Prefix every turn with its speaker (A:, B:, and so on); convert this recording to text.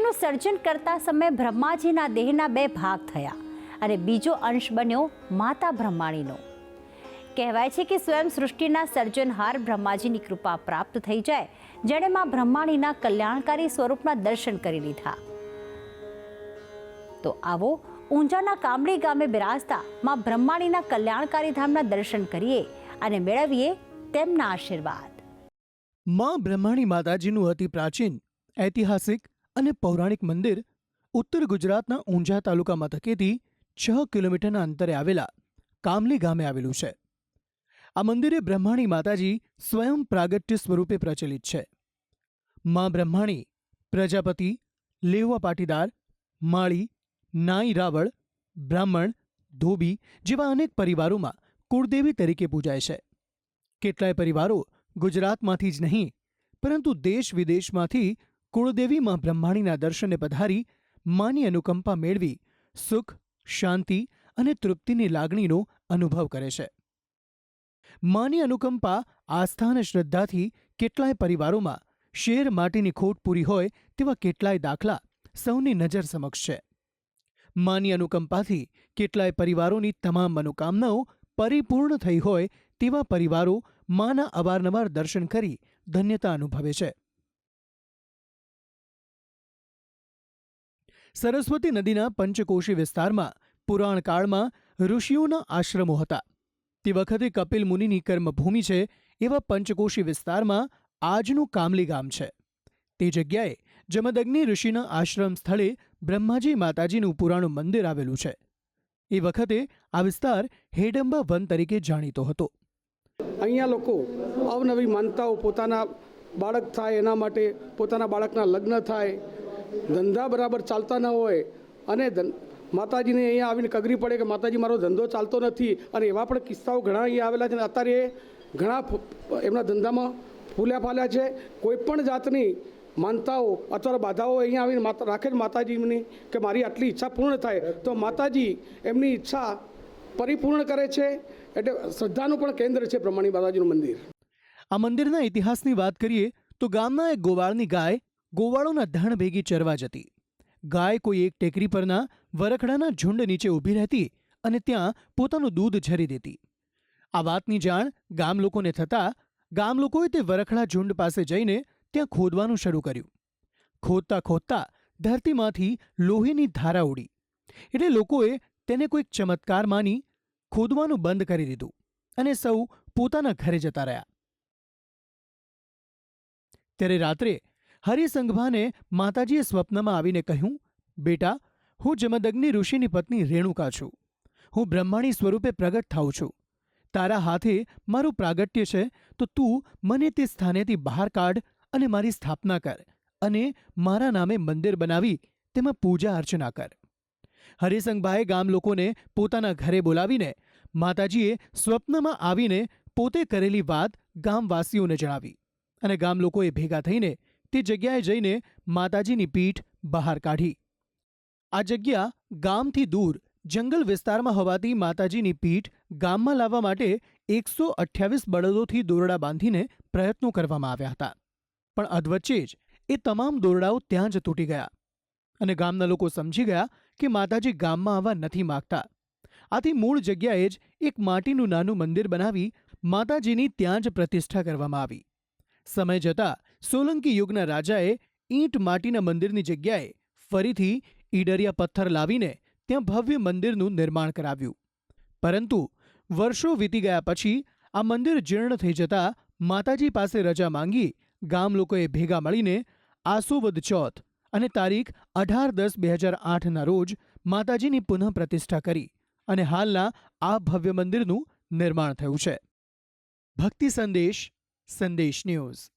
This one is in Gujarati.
A: સૃષ્ટિનું સર્જન કરતા સમયે બ્રહ્માજીના દેહના બે ભાગ થયા અને બીજો અંશ બન્યો માતા બ્રહ્માણીનો. કહેવાય છે કે સ્વયં સૃષ્ટિના સર્જનહાર બ્રહ્માજીની કૃપા પ્રાપ્ત થઈ જાય, જેણે માં બ્રહ્માણીના કલ્યાણકારી સ્વરૂપના દર્શન કરી લીધા. તો આવો ઊંઝાના કામડી ગામે બિરાજતા માં બ્રહ્માણીના કલ્યાણકારી ધામના દર્શન કરીએ અને મેળવીએ તેમના આશીર્વાદ.
B: માં બ્રહ્માણી માતાજીનું અતિ પ્રાચીન, ઐતિહાસિક અને પૌરાણિક મંદિર ઉત્તર ગુજરાતના ઊંઝા તાલુકા મથકેથી છ કિલોમીટરના અંતરે આવેલા કામલી ગામે આવેલું છે. આ મંદિરે બ્રહ્માણી માતાજી સ્વયં પ્રાગટ્ય સ્વરૂપે પ્રચલિત છે. મા બ્રહ્માણી, પ્રજાપતિ, લેવા પાટીદાર, માળી, નાઈ રાવળ, બ્રાહ્મણ, ધોબી જેવા અનેક પરિવારોમાં કુળદેવી તરીકે પૂજાય છે. કેટલાય પરિવારો ગુજરાતમાંથી જ નહીં, પરંતુ દેશ વિદેશમાંથી કુળદેવી માં બ્રહ્માણીના દર્શને પધારી માની અનુકંપા મેળવી સુખ, શાંતિ અને તૃપ્તિની લાગણીનો અનુભવ કરે છે. માની અનુકંપા આસ્થા અને શ્રદ્ધાથી કેટલાય પરિવારોમાં શેર માટીની ખોટ પૂરી હોય તેવા કેટલાય દાખલા સૌની નજર સમક્ષ છે. માની અનુકંપાથી કેટલાય પરિવારોની તમામ મનોકામનાઓ પરિપૂર્ણ થઈ હોય તેવા પરિવારો માના અવારનવાર દર્શન કરી ધન્યતા અનુભવે છે. સરસ્વતી નદીના પંચકોશી વિસ્તારમાં પુરાણકાળમાં ઋષિઓના આશ્રમો હતા. તે વખતે કપિલ મુનિની કર્મભૂમિ છે એવા પંચકોશી વિસ્તારમાં આજનું કામલી ગામ છે. તે જગ્યાએ જમદગ્નિ ઋષિના આશ્રમ સ્થળે બ્રહ્માજી માતાજીનું પુરાણું મંદિર આવેલું છે. એ વખતે આ વિસ્તાર હેડંબા વન તરીકે જાણીતો હતો.
C: અહીંયા લોકો અવનવી માનતાઓ પોતાના બાળક થાય એના માટે પોતાના બાળકના લગ્ન થાય ધંધા બરાબર ચાલતા ન હોય અને માતાજીને અહીંયા આવીને કગરી પડે કે માતાજી, મારો ધંધો ચાલતો નથી અને એવા પણ કિસ્સાઓ ઘણા અહીંયા આવેલા છે અને અત્યારે ઘણા એમના ધંધામાં ફૂલ્યા ફાલ્યા છે. કોઈ પણ જાતની માનતાઓ અથવા બાધાઓ અહીંયા આવીને માતા, રાખે છે માતાજીની કે મારી આટલી ઈચ્છા પૂર્ણ થાય, તો માતાજી એમની ઈચ્છા પરિપૂર્ણ કરે છે. એટલે શ્રદ્ધાનું પણ કેન્દ્ર છે બ્રહ્માણી માતાજીનું મંદિર.
B: આ મંદિરના ઇતિહાસની વાત કરીએ તો ગામના એક ગોવાળની ગાય ગોવાળોના ધણ ભેગી ચરવા જતી. ગાય કોઈ એક ટેકરી પરના વરખડાના ઝુંડ નીચે ઊભી રહેતી અને ત્યાં પોતાનું દૂધ ઝરી દેતી. આ વાતની જાણ ગામ લોકોને થતાં ગામ લોકોએ તે વરખડા ઝુંડ પાસે જઈને ત્યાં ખોદવાનું શરૂ કર્યું. ખોદતા ખોદતા ધરતીમાંથી લોહીની ધારા ઉડી. એટલે લોકોએ તેને કોઈક ચમત્કાર માની ખોદવાનું બંધ કરી દીધું અને સૌ પોતાના ઘરે જતા રહ્યા. ત્યારે રાત્રે હરિસંઘભાને માતાજીએ સ્વપ્નમાં આવીને કહ્યું, બેટા, હું જમદગ્નિ ઋષિની પત્ની રેણુકા છું. હું બ્રહ્માણી સ્વરૂપે પ્રગટ થાઉં છું. તારા હાથે મારું પ્રાગટ્ય છે, તો તું મને તે સ્થાનેથી બહાર કાઢ અને મારી સ્થાપના કર અને મારા નામે મંદિર બનાવી તેમાં પૂજા અર્ચના કર. હરિસંઘભાએ ગામ લોકોને પોતાના ઘરે બોલાવીને માતાજીએ સ્વપ્નમાં આવીને પોતે કરેલી વાત ગામવાસીઓને જણાવી અને ગામ લોકોએ ભેગા થઈને તે જગ્યાએ જઈને માતાજીની પીઠ બહાર કાઢી. આ જગ્યા ગામથી દૂર, જંગલ વિસ્તારમાં હોવાથી માતાજીની પીઠ ગામમાં લાવવા માટે એકસો અઠ્યાવીસ બળદોથી દોરડા બાંધીને પ્રયત્નો કરવામાં આવ્યા હતા. પણ અધવચ્ચે જ એ તમામ દોરડાઓ ત્યાં જ તૂટી ગયા અને ગામના લોકો સમજી ગયા કે માતાજી ગામમાં આવવા નથી માગતા. આથી મૂળ જગ્યાએ જ એક માટીનું નાનું મંદિર બનાવી માતાજીની ત્યાં જ પ્રતિષ્ઠા કરવામાં આવી. સમય જતાં સોલંકી યુગના રાજાએ ઈંટ માટીના મંદિરની જગ્યાએ ફરીથી ઈડરિયા પથ્થર લાવીને ત્યાં ભવ્ય મંદિરનું નિર્માણ કરાવ્યું. પરંતુ વર્ષો વીતી ગયા પછી આ મંદિર જીર્ણ થઈ જતાં માતાજી પાસે રજા માંગી ગામ લોકોએ ભેગા મળીને આસુવદ ચોથ અને તારીખ અઢાર દસ બે હજાર આઠના રોજ માતાજીની પુનઃ પ્રતિષ્ઠા કરી અને હાલના આ ભવ્ય મંદિરનું નિર્માણ થયું છે. ભક્તિ સંદેશ સંદેશ ન્યૂઝ.